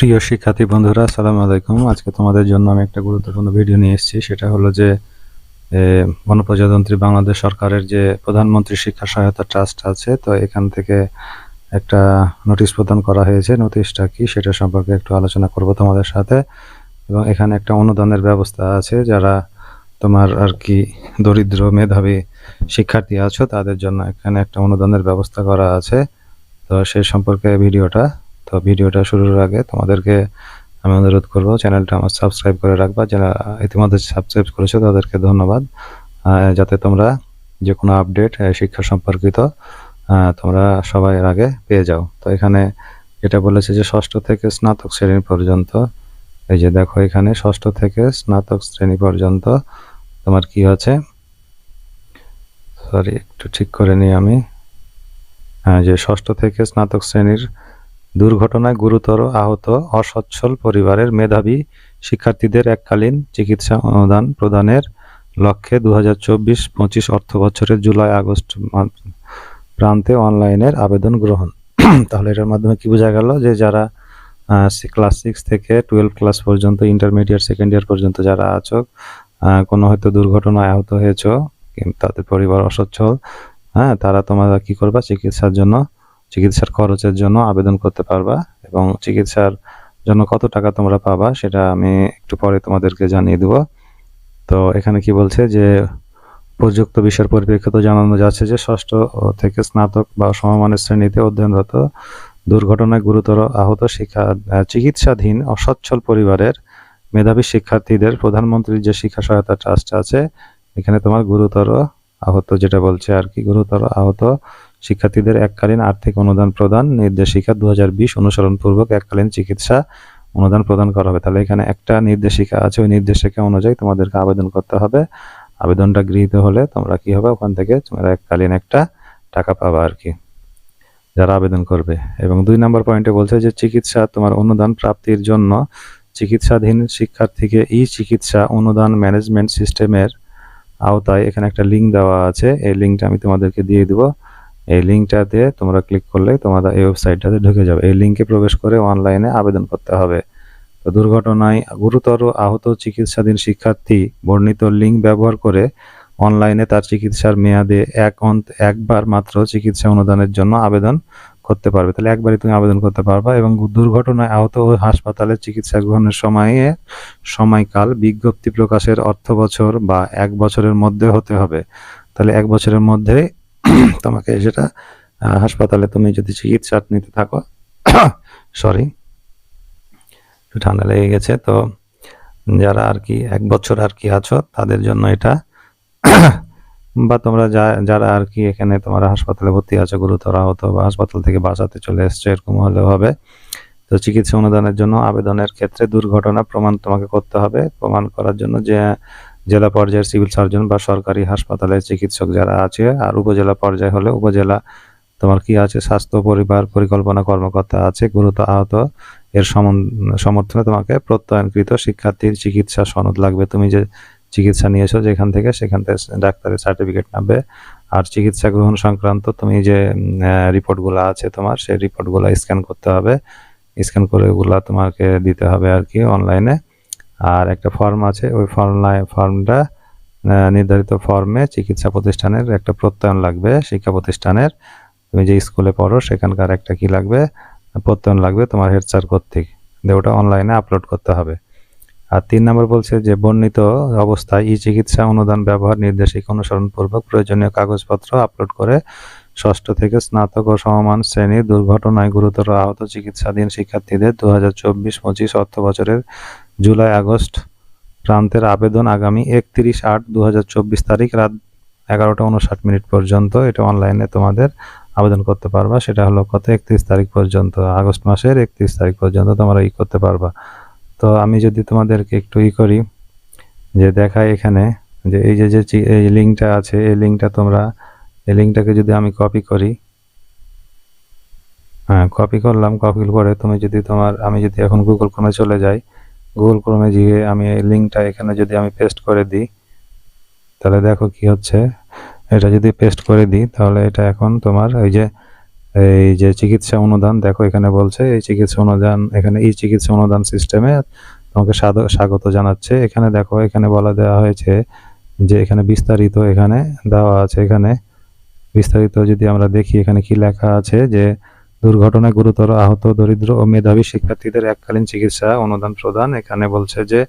প্রিয় শিক্ষার্থী বন্ধুরা, আসসালামু আলাইকুম। আজকে তোমাদের জন্য আমি একটা গুরুত্বপূর্ণ ভিডিও নিয়ে এসেছি। সেটা হলো যে গণপ্রজাতন্ত্রী বাংলাদেশ সরকারের যে প্রধানমন্ত্রী শিক্ষা সহায়তা ট্রাস্ট আছে, তো এখান থেকে একটা নোটিশ প্রদান করা হয়েছে। নোটিশটা কি সেটা সম্পর্কে একটু আলোচনা করব তোমাদের সাথে। এবং এখানে একটা অনুদানের ব্যবস্থা আছে, যারা তোমার আর কি দরিদ্র মেধাবী শিক্ষার্থী আছো, তাদের জন্য এখানে একটা অনুদানের ব্যবস্থা করা আছে। তো সে সম্পর্কে ভিডিওটা তো ভিডিওটা শুরুর আগে তোমাদেরকে আমি অনুরোধ করব, চ্যানেলটা আমার সাবস্ক্রাইব করে রাখবা। যারা ইতিমধ্যে সাবস্ক্রাইব করেছ, তাদেরকে ধন্যবাদ। যাতে তোমরা যে কোনো আপডেট শিক্ষা সম্পর্কিত তোমরা সবাই এর আগে পেয়ে যাও। তো এখানে যেটা বলেছে যে ষষ্ঠ থেকে স্নাতক শ্রেণি পর্যন্ত, এই যে দেখো এখানে ষষ্ঠ থেকে স্নাতক শ্রেণি পর্যন্ত তোমার কি আছে সরি একটু ঠিক করে নিই আমি। হ্যাঁ যে ষষ্ঠ থেকে স্নাতক শ্রেণির দুর্ঘটনায় গুরুতর আহত অসচ্ছল পরিবারের মেধাবী শিক্ষার্থীদের এককালীন চিকিৎসা অনুদান প্রদানের লক্ষ্যে দু হাজার চব্বিশ পঁচিশ অর্থ বছরের জুলাই আগস্ট প্রান্তে অনলাইনের আবেদন গ্রহণ। তাহলে এটার মাধ্যমে কি বোঝা গেল যে যারা ক্লাস সিক্স থেকে টুয়েলভ ক্লাস পর্যন্ত, ইন্টারমিডিয়েট, সেকেন্ড ইয়ার পর্যন্ত যারা আছো কোনো হয়তো দুর্ঘটনায় আহত হয়েছো তাদের পরিবার অসচ্ছল হ্যাঁ তারা তোমরা কি করবা? চিকিৎসার জন্য চিকিৎসার খরচের জন্য আবেদন করতে পারবা এবং চিকিৎসার জন্য কত টাকা তোমরা পাবা সেটা আমি একটু পরে তোমাদেরকে জানিয়ে দেব। তো এখানে কি বলছে যে প্রযুক্ত বিষয়ের পরিপ্রেক্ষিতে জানানো যাচ্ছে যে, ষষ্ঠ থেকে স্নাতক বা সমমানের শ্রেণীতে অধ্যয়নরত দুর্ঘটনায় গুরুতর আহত শিক্ষা চিকিৎসাধীন অসচ্ছল পরিবারের মেধাবী শিক্ষার্থীদের প্রধানমন্ত্রীর যে শিক্ষা সহায়তা ট্রাস্ট আছে, এখানে তোমার গুরুতর আহত যেটা বলছে আর কি, গুরুতর আহত শিক্ষার্থীদের এককালীন আর্থিক অনুদান প্রদান নির্দেশিকা দু হাজার বিশ অনুসরণ পূর্বক এককালীন চিকিৎসা অনুদান প্রদান করা হবে। তাহলে এখানে একটা নির্দেশিকা আছে, ওই নির্দেশিকা অনুযায়ী তোমাদেরকে আবেদন করতে হবে। আবেদনটা গৃহীত হলে তোমরা কি হবে? ওখান থেকে তোমরা এককালীন একটা টাকা পাবা আর কি, যারা আবেদন করবে। এবং দুই নম্বর পয়েন্টে বলছে যে চিকিৎসা তোমার অনুদান প্রাপ্তির জন্য চিকিৎসাধীন শিক্ষার্থীকে ই চিকিৎসা অনুদান ম্যানেজমেন্ট সিস্টেমের আওতায় এখানে একটা লিঙ্ক দেওয়া আছে। এই লিঙ্কটা আমি তোমাদেরকে দিয়ে দিব। এই লিঙ্কটাতে তোমরা ক্লিক করলে তোমাদের এই ওয়েবসাইটটাতে ঢুকে যাবে। এই লিঙ্কে প্রবেশ করে অনলাইনে আবেদন করতে হবে। তো দুর্ঘটনায় গুরুতর আহত চিকিৎসাধীন শিক্ষার্থী বর্ণিত লিঙ্ক ব্যবহার করে অনলাইনে তার চিকিৎসার মেয়াদে এক অন্ত একবার মাত্র চিকিৎসা অনুদানের জন্য আবেদন করতে পারবে। তাহলে একবারই তুমি আবেদন করতে পারবা এবং দুর্ঘটনায় আহত ও হাসপাতালে চিকিৎসা গ্রহণের সময়ে সময়কাল বিজ্ঞপ্তি প্রকাশের অর্থ বছর বা এক বছরের মধ্যে হতে হবে। তাহলে এক বছরের মধ্যে তোমাকে সেটা হাসপাতালে তুমি যদি চিকিৎসা নিতে থাকো সরি একটু ঠান্ডা লেগে গেছে, তো যারা আর কি এক বছর আর কি আছো, তাদের জন্য এটা, বা তোমরা যা, যারা আর কি এখানে তোমার হাসপাতালে ভর্তি আছো, গুরুতর আহত বা হাসপাতাল থেকে বাঁচাতে চলে এসছে, এরকম হলেও হবে। তো চিকিৎসা অনুদানের জন্য আবেদনের ক্ষেত্রে দুর্ঘটনা প্রমাণ তোমাকে করতে হবে। প্রমাণ করার জন্য যে জেলা পর্যায়ের সিভিল সার্জন বা সরকারি হাসপাতালের চিকিৎসক যারা আছে, আর উপজেলা পর্যায়ে হলে উপজেলা, তোমার কি আছে, স্বাস্থ্য পরিবার পরিকল্পনা কর্মকর্তা আছে, গুরুতর আহত, এর সমর্থনে তোমাকে প্রত্যয়নকৃত শিক্ষার্থীর চিকিৎসা সনদ লাগবে। তুমি যে চিকিৎসা নিয়েছো যেখান থেকে সেখান থেকে ডাক্তারের সার্টিফিকেট নেবে আর চিকিৎসা গ্রহণ সংক্রান্ত তুমি যে রিপোর্টগুলো আছে তোমার, সেই রিপোর্টগুলো স্ক্যান করতে হবে। স্ক্যান করে ওগুলো তোমাকে দিতে হবে আর কি অনলাইনে আর একটা ফর্ম আছে, ওই ফর্ম ফর্মটা নির্ধারিত ফর্মে চিকিৎসা প্রতিষ্ঠানের একটা প্রত্যয়ন লাগবে, শিক্ষা প্রতিষ্ঠানের। তুমি যে স্কুলে পড়ো, সেখানকার একটা কি লাগবে? প্রত্যয়ন লাগবে তোমার হেড কর্তৃক দিয়ে ওটা অনলাইনে আপলোড করতে হবে। আর তিন নম্বর বলছে যে, বর্ণিত অবস্থায় ই চিকিৎসা অনুদান, ব্যবহার, নির্দেশিক, অনুসরণপূর্বক প্রয়োজনীয় কাগজপত্র আপলোড করে ষষ্ঠ থেকে স্নাতক ও সমমান শ্রেণির দুর্ঘটনায় গুরুতর আহত চিকিৎসাধীন শিক্ষার্থীদের দু হাজার চব্বিশ পঁচিশ অর্থ বছরের জুলাই, আগস্ট প্রান্তের আবেদন আগামী একত্রিশ আট দু হাজার তারিখ রাত এগারোটা উনষাট মিনিট পর্যন্ত এটা অনলাইনে তোমাদের আবেদন করতে পারবা। সেটা হলো কত? একত্রিশ তারিখ পর্যন্ত। আগস্ট মাসের একত্রিশ তারিখ পর্যন্ত তোমরা ই করতে পারবা। তো আমি যদি তোমাদেরকে একটু ই করি, যে দেখাই এখানে, যে এই যে যে এই লিঙ্কটা আছে, এই লিঙ্কটা তোমরা, এই লিঙ্কটাকে যদি আমি কপি করি হ্যাঁ কপি করলাম, কপি করে তুমি যদি তোমার, আমি যদি এখন গুগল ক্রোমে চলে যাই গুগল ক্রোমে গিয়ে আমি লিঙ্কটা এখানে যদি আমি পেস্ট করে দিই, তাহলে দেখো কি হচ্ছে। এটা যদি পেস্ট করে দিই, তাহলে এটা এখন তোমার ওই যে, এই যে চিকিৎসা অনুদান, দেখো এখানে বলছে, এই চিকিৎসা অনুদান, এখানে এই চিকিৎসা অনুদান সিস্টেমে তোমাকে স্বাগত জানাচ্ছে। এখানে দেখো, এখানে বলা দেওয়া হয়েছে যে এখানে বিস্তারিত এখানে দেওয়া আছে। এখানে বিস্তারিত যদি আমরা দেখি, এখানে কি লেখা আছে যে দুর্ঘটনায় গুরুতর আহত, দরিদ্র ও মেধাবী শিক্ষার্থীদের এককালীন চিকিৎসা অনুদান প্রদান। এখানে বলছে যে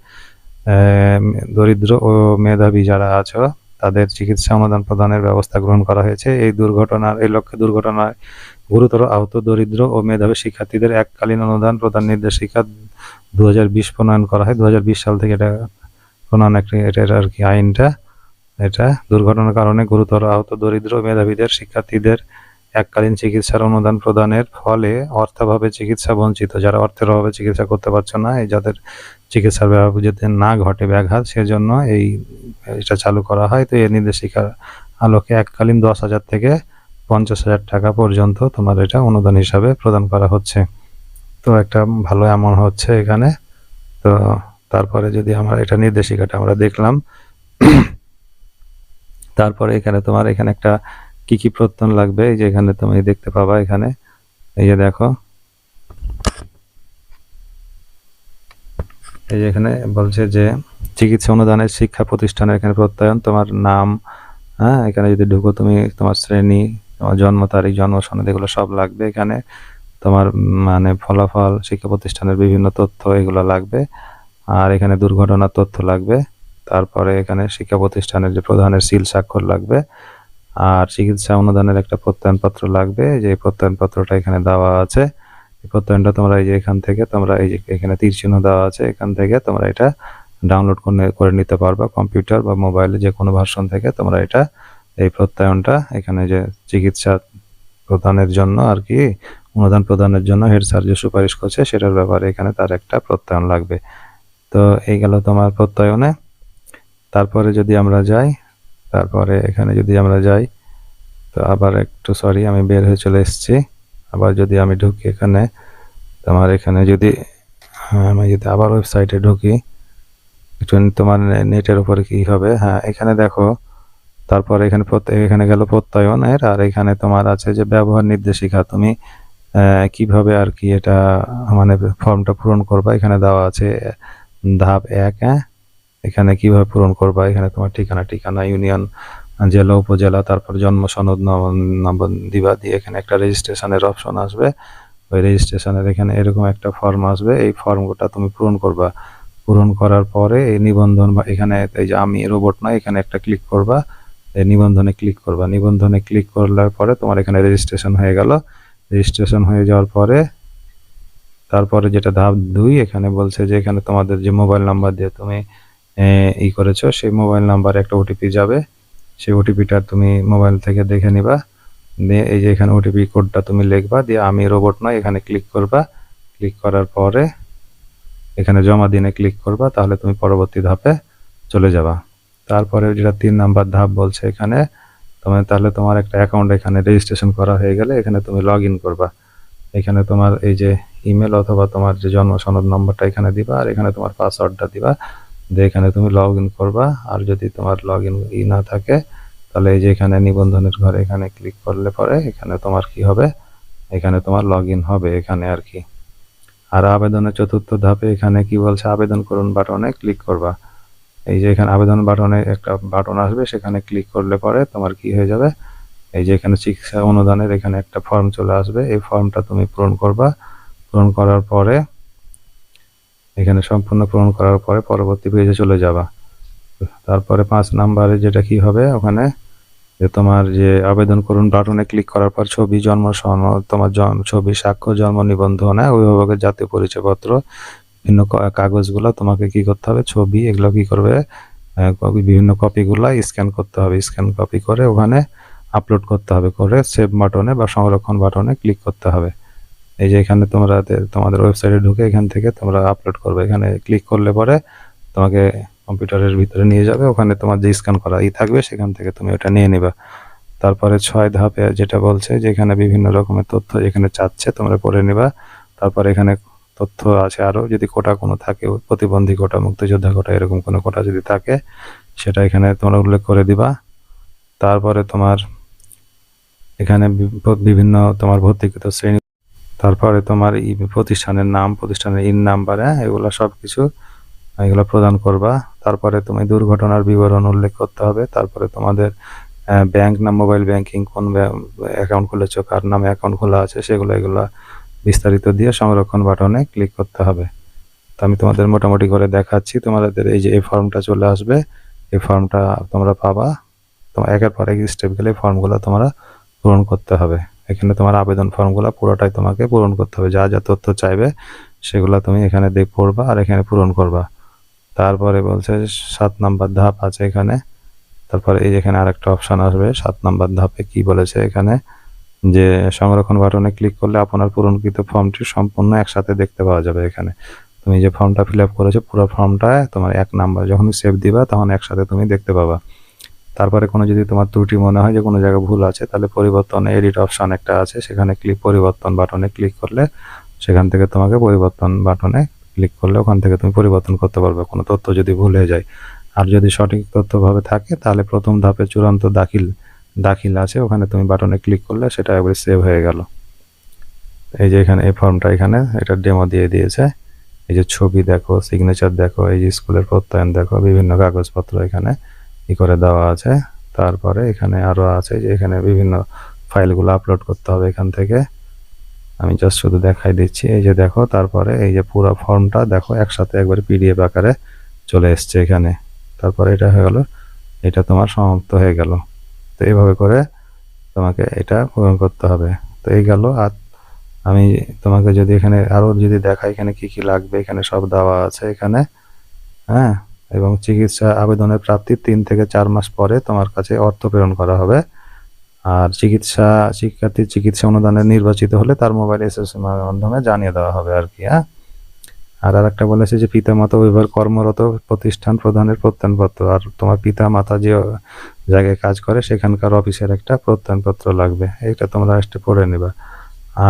দরিদ্র ও মেধাবী যারা আছো, তাদের চিকিৎসা অনুদান প্রদানের ব্যবস্থা গ্রহণ করা হয়েছে। এই দুর্ঘটনার, এই লক্ষ্যে দুর্ঘটনায় গুরুতর আহত, দরিদ্র ও মেধাবী শিক্ষার্থীদের এককালীন অনুদান প্রদান নির্দেশিকা দু হাজার বিশ প্রণয়ন করা হয়। দু সাল থেকে এটা প্রণয়ন একটি এটার আর কি আইনটা, এটা দুর্ঘটনার কারণে গুরুতর আহত, দরিদ্র মেধাবীদের শিক্ষার্থীদের এককালীন চিকিৎসার অনুদান প্রদানের ফলে অর্থাভাবে চিকিৎসা বঞ্চিত। যারা অর্থের অভাবে চিকিৎসা করতে পারছে না, এই যাদের চিকিৎসার ব্যাপারে যাতে না ঘটে ব্যাঘাত, সেজন্য এই, এটা চালু করা হয়। তো এই নির্দেশিকার আলোকে এককালীন দশ হাজার থেকে পঞ্চাশ হাজার টাকা পর্যন্ত তোমার এটা অনুদান হিসাবে প্রদান করা হচ্ছে। তো একটা ভালো এমন হচ্ছে এখানে। তো তারপরে যদি আমরা এটা নির্দেশিকাটা আমরা দেখলাম, তারপরে এখানে তোমার এখানে একটা কি কি প্রত্যয়ন লাগবে? এই যে এখানে তুমি দেখতে পাবা এখানে। এই যে দেখো। এই যে এখানে বলছে যে, চিকিৎসা অনুদানের শিক্ষা প্রতিষ্ঠানের এখানে প্রত্যয়ন, তোমার নাম হ্যাঁ? এখানে যদি ঢুকো তুমি, তোমার শ্রেণি, তোমার জন্ম তারিখ, জন্ম সনদ, এগুলো সব লাগবে এখানে। তোমার মানে ফলাফল, শিক্ষা প্রতিষ্ঠানের বিভিন্ন তথ্য, এগুলো লাগবে। আর এখানে দুর্ঘটনার তথ্য লাগবে। তারপরে এখানে শিক্ষা প্রতিষ্ঠানের যে প্রধানের সিল স্বাক্ষর লাগবে। আর চিকিৎসা অনুদানের একটা প্রত্যয়নপত্র লাগবে। যে প্রত্যয়নপত্রটা এখানে দেওয়া আছে প্রত্যয়নটা তোমরা এই যে এখান থেকে, তোমরা এই যে এখানে তীর চিহ্ন দেওয়া আছে, এখান থেকে তোমরা এটা ডাউনলোড করে নিতে পারবা কম্পিউটার বা মোবাইলে যে কোনো ভার্সন থেকে। তোমরা এটা, এই প্রত্যয়নটা এখানে যে চিকিৎসা প্রদানের জন্য আর কি, অনুদান প্রদানের জন্য হেড স্যার যে সুপারিশ করছে, সেটার ব্যাপারে এখানে তার একটা প্রত্যয়ন লাগবে। তো এই গেল তোমার প্রত্যয়নে। তারপরে যদি আমরা যাই তারপরে এখানে যদি আমরা যাই তো আবার একটু সরি আমি বের হয়ে চলে এসেছি। আবার যদি আমি ঢুকি এখানে তোমার এখানে যদি হ্যাঁ, আমি যদি আবার ওয়েবসাইটে ঢুকি একটু তোমার নেটের উপরে কি হবে? হ্যাঁ এখানে দেখো তারপরে এখানে এখানে গেল প্রত্যয়নের আর এখানে তোমার আছে যে ব্যবহার নির্দেশিকা। তুমি কীভাবে আর কি এটা মানে ফর্মটা পূরণ করবা? এখানে দেওয়া আছে ধাপ এক হ্যাঁ? এখানে কীভাবে পূরণ করবা? এখানে তোমার ঠিকানা ঠিকানা, ইউনিয়ন, জেলা, উপজেলা, তারপর জন্ম, সনদ, নম- নম্বর দিবা দিয়ে এখানে একটা রেজিস্ট্রেশনের অপশন আসবে। ওই রেজিস্ট্রেশনের এখানে এরকম একটা ফর্ম আসবে। এই ফর্মটা তুমি পূরণ করবা। পূরণ করার পরে এই নিবন্ধন বা এখানে এই যে আমি রোবট নয়, এখানে একটা ক্লিক করবা। এই নিবন্ধনে ক্লিক করবা। নিবন্ধনে ক্লিক করলার পরে তোমার এখানে রেজিস্ট্রেশন হয়ে গেল। রেজিস্ট্রেশন হয়ে যাওয়ার পরে তারপরে যেটা ধাপ দুই, এখানে বলছে যে এখানে তোমাদের যে মোবাইল নাম্বার দিয়ে তুমি ই করেছ, সেই মোবাইল নাম্বারে একটা ওটিপি যাবে। সেই ওটিপিটা তুমি মোবাইল থেকে দেখে নিবা। দিয়ে এই যে এখানে ওটিপি কোডটা তুমি লিখবা, দিয়ে আমি রোবট নয়, এখানে ক্লিক করবা। ক্লিক করার পরে এখানে জমা দিনে ক্লিক করবা, তাহলে তুমি পরবর্তী ধাপে চলে যাবা। তারপরে যেটা তিন নাম্বার ধাপ বলছে এখানে, তোমার তাহলে তোমার একটা অ্যাকাউন্ট এখানে রেজিস্ট্রেশন করা হয়ে গেলে এখানে তুমি লগ করবা। এখানে তোমার এই যে ইমেল অথবা তোমার যে জন্ম সনদ নম্বরটা এখানে দিবা, আর এখানে তোমার পাসওয়ার্ডটা দিবা। দিয়ে এখানে তুমি লগ ইন করবা, আর যদি তোমার লগ ইন ই না থাকে, তাহলে এই যে এখানে নিবন্ধনের ঘরে এখানে ক্লিক করলে পরে এখানে তোমার কি হবে? এখানে তোমার লগ ইন হবে এখানে আর কি। আর আবেদনের চতুর্থ ধাপে এখানে কি বলছে? আবেদন করুন বাটনে ক্লিক করবা। এই যে এখানে আবেদন বাটনে একটা বাটন আসবে, সেখানে ক্লিক করলে পরে তোমার কি হয়ে যাবে? এই যে এখানে চিকিৎসা অনুদানের এখানে একটা ফর্ম চলে আসবে। এই ফর্মটা তুমি পূরণ করবা। পূরণ করার পরে এখানে সম্পূর্ণ পূরণ করার পরে পরবর্তী পেজে চলে যাবা। তারপরে পাঁচ নাম্বারে যেটা কি হবে ওখানে? যে তোমার যে আবেদন করুন বাটনে ক্লিক করার পর ছবি জন্ম সনদ তোমার ছবি স্বাক্ষর জন্ম নিবন্ধন হ্যাঁ অভিভাবকের জাতীয় পরিচয়পত্র, বিভিন্ন কাগজগুলো তোমাকে কি করতে হবে? ছবি, এগুলো কি করবে? বিভিন্ন কপিগুলো স্ক্যান করতে হবে। স্ক্যান কপি করে ওখানে আপলোড করতে হবে। করে সেভ বাটনে বা সংরক্ষণ বাটনে ক্লিক করতে হবে। এই যে এখানে তোমরা তোমাদের ওয়েবসাইটে ঢুকে এখান থেকে তোমরা আপলোড করবে। এখানে ক্লিক করলে পরে তোমাকে কম্পিউটারের ভিতরে নিয়ে যাবে। ওখানে তোমার যে স্ক্যান করা ই থাকবে, সেখান থেকে তুমি ওটা নিয়ে নিবা। তারপরে ছয় ধাপে যেটা বলছে যে এখানে বিভিন্ন রকমের তথ্য এখানে চাচ্ছে, তোমরা পড়ে নিবা। তারপর এখানে তথ্য আছে আরও, যদি কোটা কোনো থাকে, প্রতিবন্ধী কোটা, মুক্তিযোদ্ধা কোটা, এরকম কোনো কোটা যদি থাকে, সেটা এখানে তোমরা উল্লেখ করে দিবা। তারপরে তোমার এখানে বিভিন্ন তোমার ভর্তিকৃত শ্রেণি তারপরে তোমার ই প্রতিষ্ঠানের নাম, প্রতিষ্ঠানের ইন নাম্বার হ্যাঁ এগুলো সব কিছু এগুলো প্রদান করবা। তারপরে তুমি দুর্ঘটনার বিবরণ উল্লেখ করতে হবে। তারপরে তোমাদের ব্যাংক না মোবাইল ব্যাংকিং, কোন অ্যাকাউন্ট খুলেছো, কার নামে অ্যাকাউন্ট খোলা আছে, সেগুলো এগুলো বিস্তারিত দিয়ে সংরক্ষণ বাটনে ক্লিক করতে হবে। তো আমি তোমাদের মোটামুটি করে দেখাচ্ছি। তোমাদের এই যে এই ফর্মটা চলে আসবে, এই ফর্মটা তোমরা পাবা। তোমার একের পর এক স্টেপ গেলে ফর্মগুলো তোমরা পূরণ করতে হবে। এখানে তোমার আবেদন ফর্মগুলো পুরোটাই তোমাকে পূরণ করতে হবে। যা যা তথ্য চাইবে, সেগুলো তুমি এখানে দেখ পড়বা আর এখানে পূরণ করবা। তারপরে বলছে সাত নাম্বার ধাপ আছে এখানে। তারপরে এই যেখানে আরেকটা অপশন আসবে, সাত নাম্বার ধাপে কি বলেছে এখানে? যে সংরক্ষণ বাটনে ক্লিক করলে আপনার পূরণকৃত ফর্মটি সম্পূর্ণ একসাথে দেখতে পাওয়া যাবে এখানে। তুমি যে ফর্মটা ফিল আপ করেছ, পুরো ফর্মটা তোমার এক নাম্বার যখন সেভ দিবা, তখন একসাথে তুমি দেখতে পাবা। তারপরে কোনো যদি তোমার ত্রুটি মনে হয় যে কোনো জায়গায় ভুল আছে, তাহলে পরিবর্তন এডিট অপশন একটা আছে, সেখানে ক্লিক পরিবর্তন বাটনে ক্লিক করলে সেখান থেকে তোমাকে পরিবর্তন বাটনে ক্লিক করলে ওখান থেকে তুমি পরিবর্তন করতে পারবে। কোনো তথ্য যদি ভুল হয়ে যায়। আর যদি সঠিক তথ্যভাবে থাকে, তাহলে প্রথম ধাপে চূড়ান্ত দাখিল দাখিল আছে, ওখানে তুমি বাটনে ক্লিক করলে সেটা একবারে সেভ হয়ে গেল। এই যে এখানে, এই ফর্মটা এখানে, এটা ডেমো দিয়ে দিয়েছে। এই যে ছবি দেখো সিগনেচার দেখো, এই যে স্কুলের প্রত্যয়ন দেখো, বিভিন্ন কাগজপত্র এখানে। ই করে দেওয়া আছে। তারপরে এখানে আরও আছে যে এখানে বিভিন্ন ফাইলগুলো আপলোড করতে হবে এখান থেকে। আমি জাস্ট শুধু দেখাই দিচ্ছি। এই যে দেখো, তারপরে এই যে পুরো ফর্মটা দেখো, একসাথে একবার পিডিএফ আকারে চলে এসছে এখানে। তারপরে এটা হয়ে গেল, এটা তোমার সমাপ্ত হয়ে গেল। তো এইভাবে করে তোমাকে এটা পূরণ করতে হবে। তো এই গেল, আর আমি তোমাকে যদি এখানে আরও যদি দেখাই এখানে কি কি লাগবে, এখানে সব দেওয়া আছে এখানে। হ্যাঁ? এবং চিকিৎসা আবেদনের প্রাপ্তির তিন থেকে চার মাস পরে তোমার কাছে অর্থ প্রেরণ করা হবে। আর চিকিৎসা, শিক্ষার্থীর চিকিৎসা অনুদানে নির্বাচিত হলে তার মোবাইল এসএস মাধ্যমে জানিয়ে দেওয়া হবে আর কি হ্যাঁ? আর আর একটা বলেছে যে পিতা মাতা উভয়ের কর্মরত প্রতিষ্ঠান প্রধানের প্রত্যয়নপত্র, আর তোমার পিতা মাতা যে জায়গায় কাজ করে সেখানকার অফিসের একটা প্রত্যয়নপত্র লাগবে এটা তোমরা আসতে পড়ে নেবা।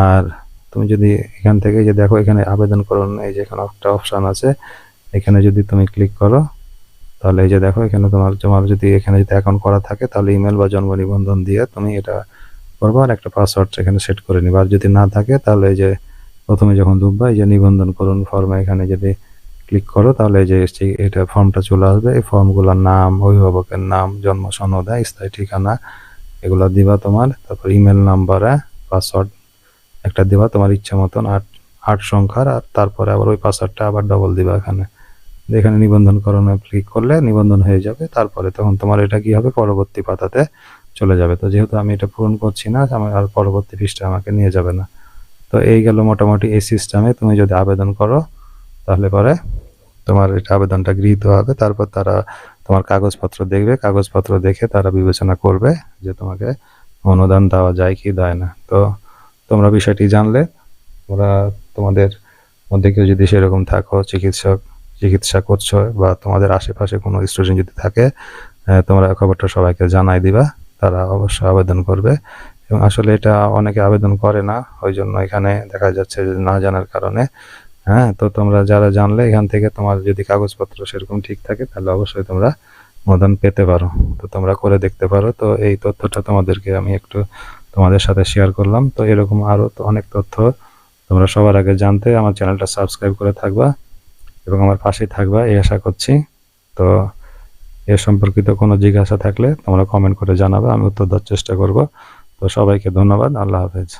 আর তুমি যদি এখান থেকে যে দেখো এখানে আবেদন করুন, এই যে এখানে একটা অপশন আছে এখানে যদি তুমি ক্লিক করো, তাহলে এই যে দেখো, এখানে তোমার তোমার যদি এখানে যদি অ্যাকাউন্ট করা থাকে, তাহলে ইমেল বা জন্ম নিবন্ধন দিয়ে তুমি এটা করব আর একটা পাসওয়ার্ড এখানে সেট করে নিবা। আর যদি না থাকে, তাহলে এই যে প্রথমে যখন ঢুকবা, এই যে নিবন্ধন করুন ফর্মে এখানে যদি ক্লিক করো, তাহলে এই যে এটা ফর্মটা চলে আসবে। এই ফর্মগুলোর নাম, অভিভাবকের নাম, জন্ম সনদ, স্থায়ী ঠিকানা, এগুলো দিবা তোমার। তারপর ইমেল নাম্বার পাসওয়ার্ড একটা দিবা তোমার ইচ্ছা মতন, আট আট সংখ্যার, আর তারপরে আবার ওই পাসওয়ার্ডটা আবার ডবল দিবা এখানে। এখানে নিবন্ধন করণে ক্লিক করলে নিবন্ধন হয়ে যাবে। তারপরে তখন তোমার এটা কি হবে? পরবর্তী পাতাতে চলে যাবে। তো যেহেতু আমি এটা পূরণ করছি না, আমার আর পরবর্তী পৃষ্ঠা আমাকে নিয়ে যাবে না। তো এই গেল মোটামুটি এই সিস্টেমে তুমি যদি আবেদন করো, তাহলে পরে তোমার এটা আবেদনটা গৃহীত হবে। তারপর তারা তোমার কাগজপত্র দেখবে। কাগজপত্র দেখে তারা বিবেচনা করবে যে তোমাকে অনুদান দেওয়া যায় কি দেয় না। তো তোমরা বিষয়টি জানলে তোমরা তোমাদের মধ্যে কেউ যদি সেরকম থাকো, চিকিৎসক চিকিৎসা করছ বা তোমাদের আশেপাশে কোনো স্টুডেন্ট যদি থাকে তোমরা খবরটা সবাইকে জানাই দিবা, তারা অবশ্যই আবেদন করবে। এবং আসলে এটা অনেকে আবেদন করে না ওই জন্য এখানে দেখা যাচ্ছে যে না জানার কারণে। হ্যাঁ তো তোমরা যারা জানলে এখান থেকে তোমার যদি কাগজপত্র সেরকম ঠিক থাকে, তাহলে অবশ্যই তোমরা অনুদান পেতে পারো। তো তোমরা করে দেখতে পারো। তো এই তথ্যটা তোমাদেরকে আমি একটু তোমাদের সাথে শেয়ার করলাম। তো এরকম আরও অনেক তথ্য তোমরা সবার আগে জানতে আমার চ্যানেলটা সাবস্ক্রাইব করে থাকবা। এবং আমার পাশেই থাকবা, এই আশা করছি। তো এ সম্পর্কিত কোনো জিজ্ঞাসা থাকলে তোমরা কমেন্ট করে জানাবে, আমি উত্তর দেওয়ার চেষ্টা করব। তো সবাইকে ধন্যবাদ, আল্লাহ হাফেজ।